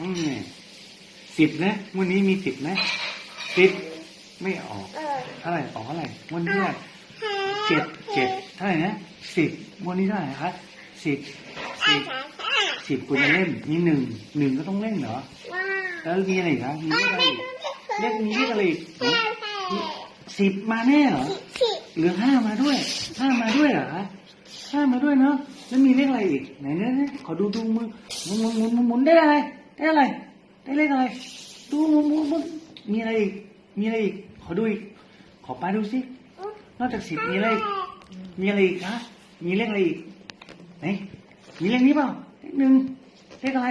อืมสิบนะวันนี้มีสิบนะสิบไม่ออกเออเท่าไหร่ออกเท่าไหร่วันนี้เท่าไหร่เจ็ดเจ็ดเท่าไหร่นะสิบวันนี้เท่าไหร่คะสิบสิบสิบคุณจะเล่นมีหนึ่งหนึ่งก็ต้องเล่นเหรอว้าแล้วมีอะไรอีกครับมีเลขอะไรอีกเลขมีเลขอะไรอีกสิบมาแน่เหรอสิบเหลือห้ามาด้วยห้ามาด้วยเหรอห้ามาด้วยเนาะแล้วมีเลขอะไรอีกไหนเนี่ยเนี่ยขอดูดูมือหมุนหมุนหมุนหมุนหมุนได้อะไร ได้อะไร ได้เลขอะไร ดูมุนหมุนหมุนมีอะไรอีก มีอะไรอีก ขอดูอีก ขอป้าดูสินอกจากสิบมีอะไรอีกมีอะไรอีกคะมีเลขอะไรอีกไหนมีเลขนี้เปล่าเลขหนึ่งเลขอะไร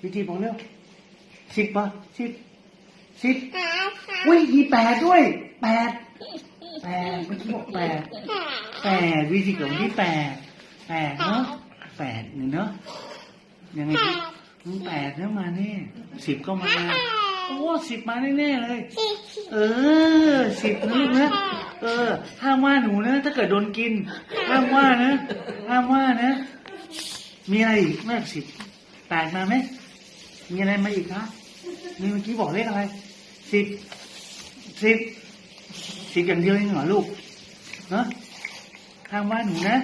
พี่ทีบอกเร็วสิบป่ะสิบสิบอุ้ยมีแปดด้วยแปดแปดเมื่อกี้บอกแปดแปดวิธีของที่แปดแปดเนาะแปดหนึ่งเนาะยังไง ดีอืมแปดแล้วมาแน่สิบก็มา โอ้สิบมาแน่ๆเลยสิบเออสิบนะลูกนะ เออ ห้ามว่าหนูนะ ถ้าเกิดโดนกิน ห้ามว่านะ ห้ามว่านะ มีอะไรอีกมากสิบแปดมาไหม มีอะไรมาอีกคะมีเมื่อกี้บอกเลขอะไร สิบ สิบ สิบอย่างเดียวเองเหรอลูกเนาะห้ามว่าหนูนะ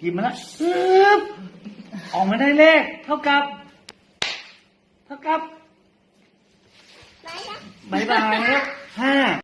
หยิบมาละอึ๊บออกมาได้เลข เท่ากับ เท่ากับไปละบายบายแล้วห้า